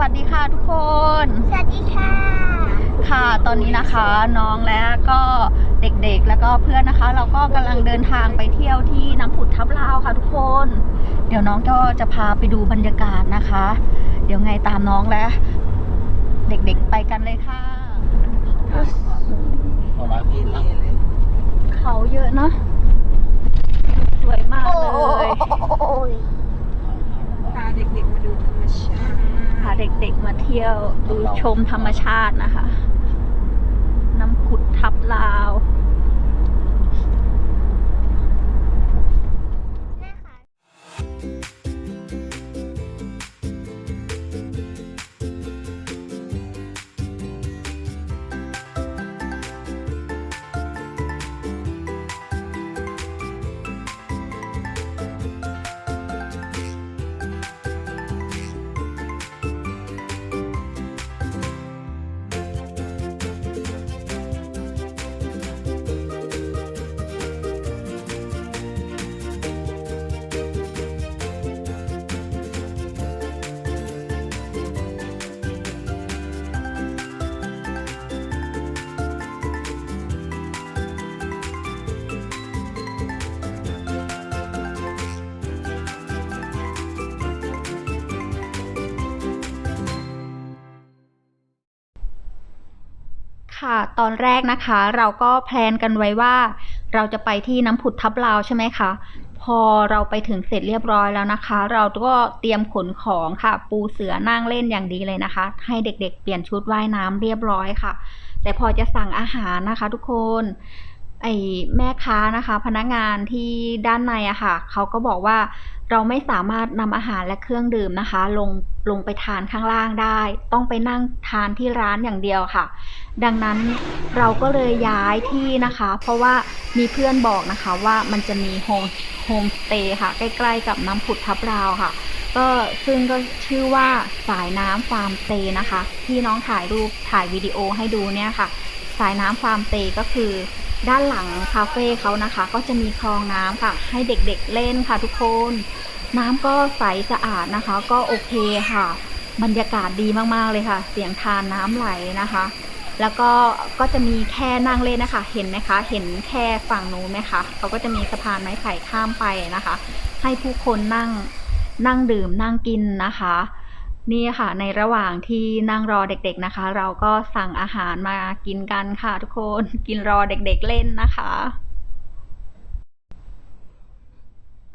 วัสดีค่ะทุกคน สวัสดีค่ะ ค่ะ ตอนนี้นะคะน้องและก็เด็กๆ แล้วก็เพื่อนนะคะ เราก็กำลังเดินทางไปเที่ยวที่น้ำผุดทับลาวค่ะทุกคน เดี๋ยวน้องก็จะพาไปดูบรรยากาศนะคะ เดี๋ยวไงตามน้องและ เด็กๆไปกันเลยค่ะเอาละพี่ครับเขาเยอะเนาะสวยมากโอ้เลย ย พาเด็กๆมาดูธรรมชาติ พา เด็กๆมาเที่ยวดูชมธรรมชาตินะคะ น้ำขุดทับลาว ค่ะ ตอนแรกนะคะ เราก็แพลนกันไว้ว่า เราจะไปที่น้ำผุดทับลาวใช่ไหมคะ พอเราไปถึงเสร็จเรียบร้อยแล้วนะคะ เราก็เตรียมขนของค่ะ ปูเสือนั่งเล่นอย่างดีเลยนะคะ ให้เด็กๆ เปลี่ยนชุดว่ายน้ำเรียบร้อยค่ะ แต่พอจะสั่งอาหารนะคะ ทุกคนไอ้แม่ค้านะคะ พนักงานที่ด้านในอะค่ะเขาก็บอกว่า เราไม่สามารถนำอาหารและเครื่องดื่มนะคะ ลงลงไปทานข้างล่างได้ ต้องไปนั่งทานที่ร้านอย่างเดียวค่ะ ดังนั้นเราก็เลยย้ายที่นะคะ เพราะว่ามีเพื่อนบอกนะคะว่ามันจะมีโฮมโฮมสเตย์ค่ะ ใกล้ๆกับน้ำผุดทับราวค่ะก็ซึ่งก็ชื่อว่าสายน้ำฟาร์มสเตย์นะคะ ที่น้องถ่ายรูปถ่ายวิดีโอให้ดูเนี่ยค่ะ สายน้ำฟาร์มสเตย์ก็คือ ด้านหลังคาเฟ่เขานะคะ ก็จะมีคลองน้ำค่ะ ให้เด็กๆเล่นค่ะทุกคน น้ำก็ใสสะอาดนะคะ ก็โอเคค่ะ บรรยากาศดีมากๆเลยค่ะ เสียงทานน้ำไหลนะคะ แล้วก็ก็จะมีแค่นั่งเล่นนะคะ เห็นไหมคะ เห็นแค่ฝั่งนู้นไหมคะเขาก็จะมีสะพานไม้ไผ่ข้ามไปนะคะ ให้ผู้คนนั่งนั่งดื่มนั่งกินนะคะ นี่ค่ะ ในระหว่างที่นั่งรอเด็กๆนะคะ เราก็สั่งอาหารมากินกันค่ะทุกคนกินรอเด็กๆเล่นนะคะ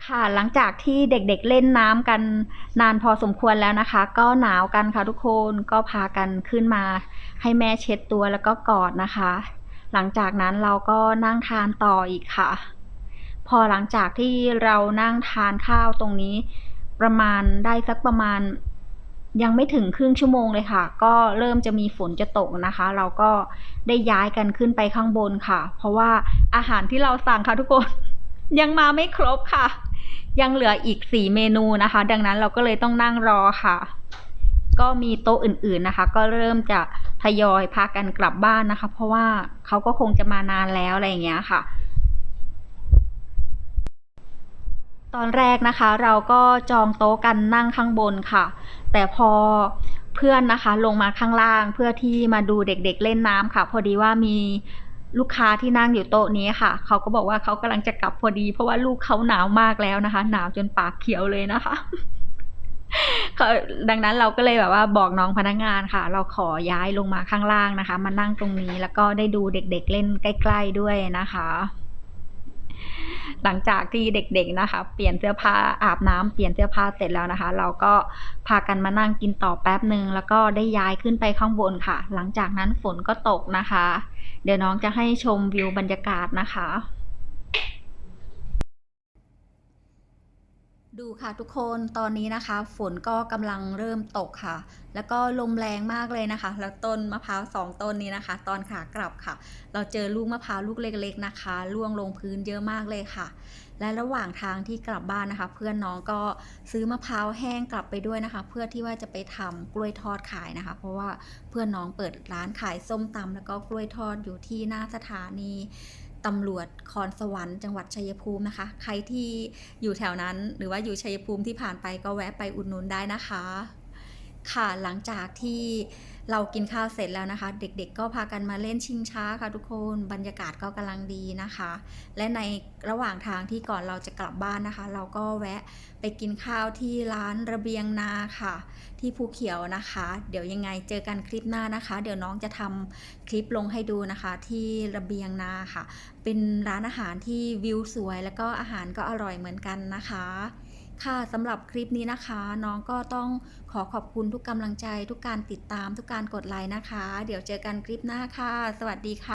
ค่ะหลังจากที่เด็กๆเล่นน้ำกันนานพอสมควรแล้วนะคะ ก็หนาวกันค่ะทุกคนก็พากันขึ้นมา ให้แม่เช็ดตัวแล้วก็กอดนะคะ หลังจากนั้นเราก็นั่งทานต่ออีกค่ะ พอหลังจากที่เรานั่งทานข้าวตรงนี้ ประมาณได้สักประมาณ ยังไม่ถึงครึ่งชั่วโมงเลยค่ะ ก็เริ่มจะมีฝนจะตกนะคะ เราก็ได้ย้ายกันขึ้นไปข้างบนค่ะ เพราะว่าอาหารที่เราสั่งค่ะทุกคน ยังมาไม่ครบค่ะ ยังเหลืออีกสี่เมนูนะคะ ดังนั้นเราก็เลยต้องนั่งรอค่ะ ก็มีโต๊ะอื่นๆนะคะ ก็เริ่มจะทยอยพากันกลับบ้านนะคะ เพราะว่าเขาก็คงจะมานานแล้วอะไรอย่างเงี้ยค่ะตอนแรกนะคะเราก็จองโต๊ะกันนั่งข้างบนค่ะ แต่พอเพื่อนนะคะลงมาข้างล่างเพื่อที่มาดูเด็กๆเล่นน้ำค่ะ พอดีว่ามีลูกค้าที่นั่งอยู่โต๊ะนี้ค่ะ เขาก็บอกว่าเขากำลังจะกลับพอดี เพราะว่าลูกเขาหนาวมากแล้วนะคะ หนาวจนปากเขียวเลยนะคะดังนั้นเราก็เลยแบบว่าบอกน้องพนักงานค่ะ เราขอย้ายลงมาข้างล่างนะคะ มานั่งตรงนี้แล้วก็ได้ดูเด็กๆเล่นใกล้ ๆด้วยนะคะ หลังจากที่เด็กๆนะคะ เปลี่ยนเสื้อผ้าอาบน้ำเปลี่ยนเสื้อผ้าเสร็จแล้วนะคะ เราก็พากันมานั่งกินต่อแป๊บหนึ่งแล้วก็ได้ย้ายขึ้นไปข้างบนค่ะ หลังจากนั้นฝนก็ตกนะคะ เดี๋ยวน้องจะให้ชมวิวบรรยากาศนะคะ ดูค่ะทุกคนตอนนี้นะคะ ฝนก็กำลังเริ่มตกค่ะ แล้วก็ลมแรงมากเลยนะคะ แล้วต้นมะพร้าวสองต้นนี้นะคะ ตอนขากลับค่ะ เราเจอลูกมะพร้าวลูกเล็กๆนะคะร่วงลงพื้นเยอะมากเลยค่ะ และระหว่างทางที่กลับบ้านนะคะ เพื่อนน้องก็ซื้อมะพร้าวแห้งกลับไปด้วยนะคะ เพื่อที่ว่าจะไปทำกล้วยทอดขายนะคะ เพราะว่าเพื่อนน้องเปิดร้านขายส้มตำแล้วก็กล้วยทอดอยู่ที่หน้าสถานี ตำรวจคอนสวรรค์จังหวัดชัยภูมินะคะ ใครที่อยู่แถวนั้นหรือว่าอยู่ชัยภูมิที่ผ่านไปก็แวะไปอุดหนุนได้นะคะ ค่ะหลังจากที่เรากินข้าวเสร็จแล้วนะคะ เด็กๆก็พากันมาเล่นชิงช้าค่ะทุกคนบรรยากาศก็กำลังดีนะคะ และในระหว่างทางที่ก่อนเราจะกลับบ้านนะคะ เราก็แวะไปกินข้าวที่ร้านระเบียงนาค่ะ ที่ภูเขียวนะคะ เดี๋ยวยังไงเจอกันคลิปหน้านะคะ เดี๋ยวน้องจะทำคลิปลงให้ดูนะคะ ที่ระเบียงนาค่ะ เป็นร้านอาหารที่วิวสวย แล้วก็อาหารก็อร่อยเหมือนกันนะคะ ค่ะสำหรับคลิปนี้นะคะ น้องก็ต้องขอขอบคุณทุกกำลังใจ ทุกการติดตามทุกการกดไลค์นะคะ เดี๋ยวเจอกันคลิปหน้าค่ะ สวัสดีค่ะ